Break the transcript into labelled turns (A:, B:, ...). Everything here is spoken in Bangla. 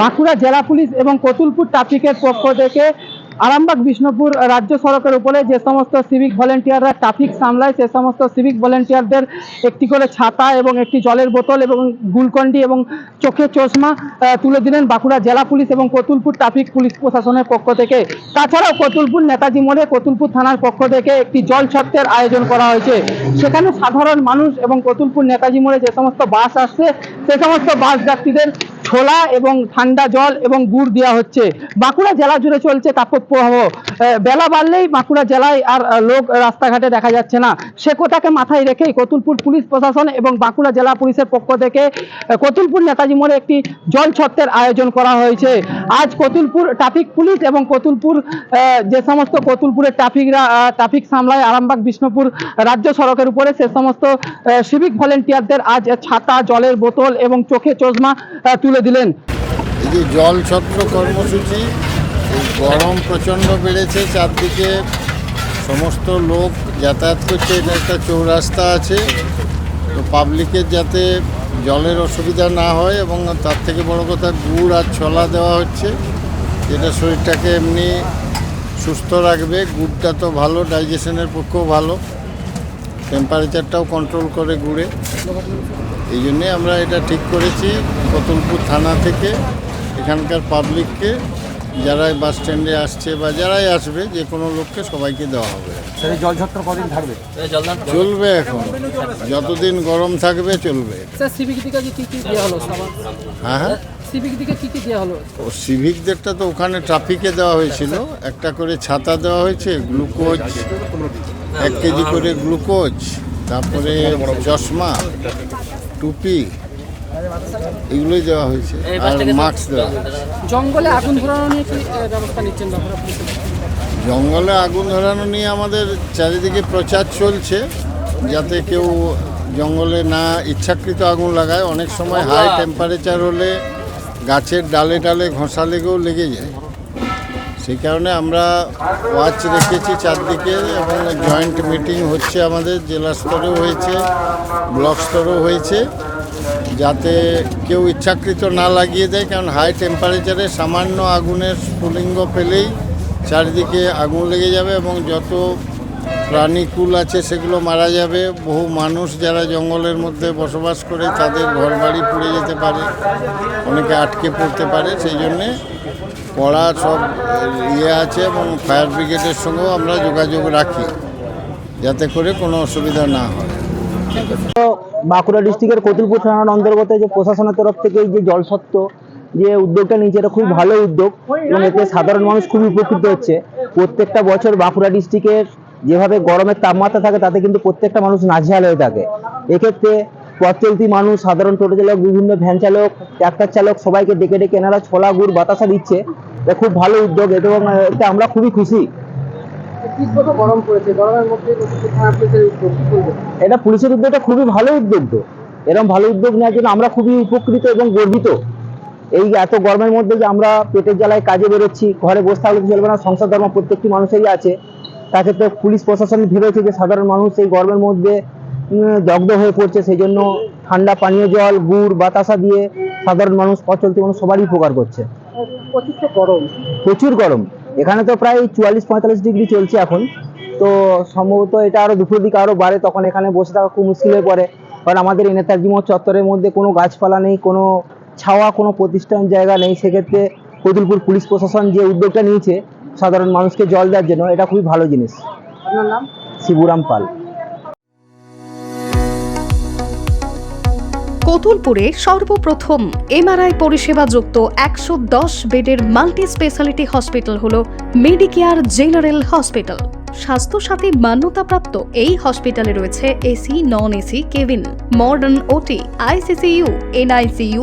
A: বাঁকুড়া জেলা পুলিশ এবং কতুলপুর ট্রাফিকের পক্ষ থেকে আরামবাগ বিষ্ণুপুর রাজ্য সড়কের উপরে যে সমস্ত সিভিক ভলেন্টিয়াররা ট্রাফিক সামলায়, সে সমস্ত সিভিক ভলেন্টিয়ারদের একটি করে ছাতা এবং একটি জলের বোতল এবং গুলকন্ডি এবং চোখে চশমা তুলে দিলেন বাঁকুড়া জেলা পুলিশ এবং কতুলপুর ট্রাফিক পুলিশ প্রশাসনের পক্ষ থেকে। তাছাড়াও কতুলপুর নেতাজি মোড়ে কতুলপুর থানার পক্ষ থেকে একটি জল ছত্রের আয়োজন করা হয়েছে। সেখানে সাধারণ মানুষ এবং কতুলপুর নেতাজি মোড়ে যে সমস্ত বাস আসছে, সে সমস্ত বাস যাত্রীদের ছোলা এবং ঠান্ডা জল এবং গুড় দেওয়া হচ্ছে। বাঁকুড়া জেলা জুড়ে চলছে তাপপ্রবাহ। বেলা বাড়লেই বাঁকুড়া জেলায় আর লোক রাস্তাঘাটে দেখা যাচ্ছে না। সে কথাকে মাথায় রেখেই কতুলপুর পুলিশ প্রশাসন এবং বাঁকুড়া জেলা পুলিশের পক্ষ থেকে কতুলপুর নেতাজি মোড়ে একটি জল ছত্রের আয়োজন করা হয়েছে। আজ কতুলপুর ট্রাফিক পুলিশ এবং কতুলপুর যে সমস্ত কতুলপুরের ট্রাফিকরা ট্রাফিক সামলায় আরামবাগ, বিষ্ণুপুর রাজ্য সড়কের উপরে, সে সমস্ত সিভিক ভলেন্টিয়ারদের আজ ছাতা, জলের বোতল এবং চোখে চশমা তুলে দিলেন?
B: এই যে জল ছত্র কর্মসূচি, এই গরম প্রচণ্ড বেড়েছে চারদিকে। সমস্ত লোক যাতায়াত করছে, এটা একটা চৌরাস্তা আছে। তো পাবলিকের যাতে জলের অসুবিধা না হয় এবং তার থেকে বড় কথা গুড় আর ছলা দেওয়া হচ্ছে, যেটা শরীরটাকে এমনি সুস্থ রাখবে। গুড়টা তো ভালো ডাইজেশনের পক্ষেও ভালো। টেম্পারেচারটাও কন্ট্রোল করে গুড়ে। এই জন্যে আমরা এটা ঠিক করেছি কতুলপুর থানা থেকে এখানকার পাবলিককে যারা বাস স্ট্যান্ডে আসছে বা যারাই আসবে যে কোনো লোককে সবাইকে দেওয়া হবে।
A: সেই কদিন থাকবে?
B: চলবে এখন। যতদিন গরম থাকবে চলবে। হ্যাঁ হ্যাঁ। ও সিভিকদেরটা তো ওখানে ট্রাফিকে দেওয়া হয়েছিল। একটা করে ছাতা দেওয়া হয়েছে গ্লুকোজ এক কেজি করে গ্লুকোজ তারপরে চশমা টুপি এগুলোই দেওয়া হয়েছে। আর মাস্ক দেওয়া
C: জঙ্গলে আগুন ধরানো নিয়ে কি ব্যবস্থা নিচ্ছেন
B: জঙ্গলে আগুন ধরানো নিয়ে আমাদের চারিদিকে প্রচার চলছে যাতে কেউ জঙ্গলে না ইচ্ছাকৃত আগুন লাগায়। অনেক সময় হাই টেম্পারেচার হলে গাছের ডালে ডালে ঘষা লেগেও লেগে যায়। সেই কারণে আমরা ওয়াচ রেখেছি চারদিকে এবং জয়েন্ট মিটিং হচ্ছে আমাদের, জেলা স্তরেও হয়েছে, ব্লক স্তরেও হয়েছে, যাতে কেউ ইচ্ছাকৃত না লাগিয়ে দেয়, কারণ হাই টেম্পারেচারে সামান্য আগুনের স্ফুলিঙ্গ পেলেই চারিদিকে আগুন লেগে যাবে এবং যত প্রাণীকুল আছে, সেগুলো মারা যাবে। বহু মানুষ যারা জঙ্গলের মধ্যে বসবাস করে, তাদের ঘর বাড়ি পুড়ে যেতে পারে। অনেকে আটকে পড়তে পারে, সেই জন্যে কড়া সব ইয়ে আছে এবং ফায়ার ব্রিগেডের সঙ্গেও আমরা যোগাযোগ রাখি, যাতে করে কোনো অসুবিধা না হয়।
A: বাঁকুড়া ডিস্ট্রিক্টের কতুলপুর থানার অন্তর্গত যে প্রশাসনের তরফ থেকে যে জলসত্ত্ব যে উদ্যোগটা নিয়েছে, এটা খুব ভালো উদ্যোগ। এবং এতে সাধারণ মানুষ খুবই উপকৃত হচ্ছে। প্রত্যেকটা বছর বাঁকুড়া ডিস্ট্রিক্টের যেভাবে গরমের তাপমাত্রা থাকে তাতে কিন্তু প্রত্যেকটা মানুষ নাজেহাল হয়ে থাকে। এক্ষেত্রে পথ চলতি মানুষ সাধারণ টোটো চালক বিভিন্ন ভ্যান চালক ট্রাক্টর চালক সবাইকে ডেকে ডেকে এনারা ছোলা গুড় বাতাসা দিচ্ছে। এটা খুব ভালো উদ্যোগ এবং এতে আমরা খুবই খুশি।
C: গরম পড়েছে? গরমের মধ্যে পুলিশের উদ্যোগ
A: এটা পুলিশের উদ্যোগটা খুবই ভালো উদ্যোগ তো। এরকম ভালো উদ্যোগ নেওয়ার জন্য আমরা খুবই উপকৃত এবং গর্বিত। এই এত গরমের মধ্যে যে আমরা পেটের জ্বালায় কাজে বেরোচ্ছি ঘরে বসে থাকলে চলবে না সংসার ধর্ম প্রত্যেকটি মানুষেরই আছে। তাক্ষেত্রে পুলিশ প্রশাসন ভেবেছে যে সাধারণ মানুষ এই গরমের মধ্যে দগ্ধ হয়ে পড়ছে সেই জন্য ঠান্ডা পানীয় জল গুড় বাতাসা দিয়ে সাধারণ মানুষ পথ চলতি মানুষ সবারই উপকার করছে।
C: গরম।
A: প্রচুর গরম। এখানে তো প্রায় চুয়াল্লিশ পঁয়তাল্লিশ ডিগ্রি চলছে এখন। তো সম্ভবত এটা আরও দুপুর দিকে আরও বাড়ে তখন এখানে বসে থাকা খুব মুশকিল হয়ে পড়ে। কারণ আমাদের এই নেতাজি মোড় চত্বরের মধ্যে কোনো গাছপালা নেই কোনো ছাওয়া কোনো প্রতিষ্ঠান জায়গা নেই। সেক্ষেত্রে কতুলপুর পুলিশ প্রশাসন যে উদ্যোগটা নিয়েছে সাধারণ মানুষকে জল দেওয়ার জন্য এটা খুবই ভালো জিনিস।
C: আপনার নাম?
A: শিবুরাম পাল।
D: কতুলপুরে সর্বপ্রথম এমআরআই পরিষেবা যুক্ত একশো দশ বেডের মাল্টি স্পেশালিটি হসপিটাল হল মেডিকেয়ার জেনারেল হসপিটাল। স্বাস্থ্যসাথী মান্যতাপ্রাপ্ত এই হসপিটালে রয়েছে AC non AC cabin modern OT ICCU NICU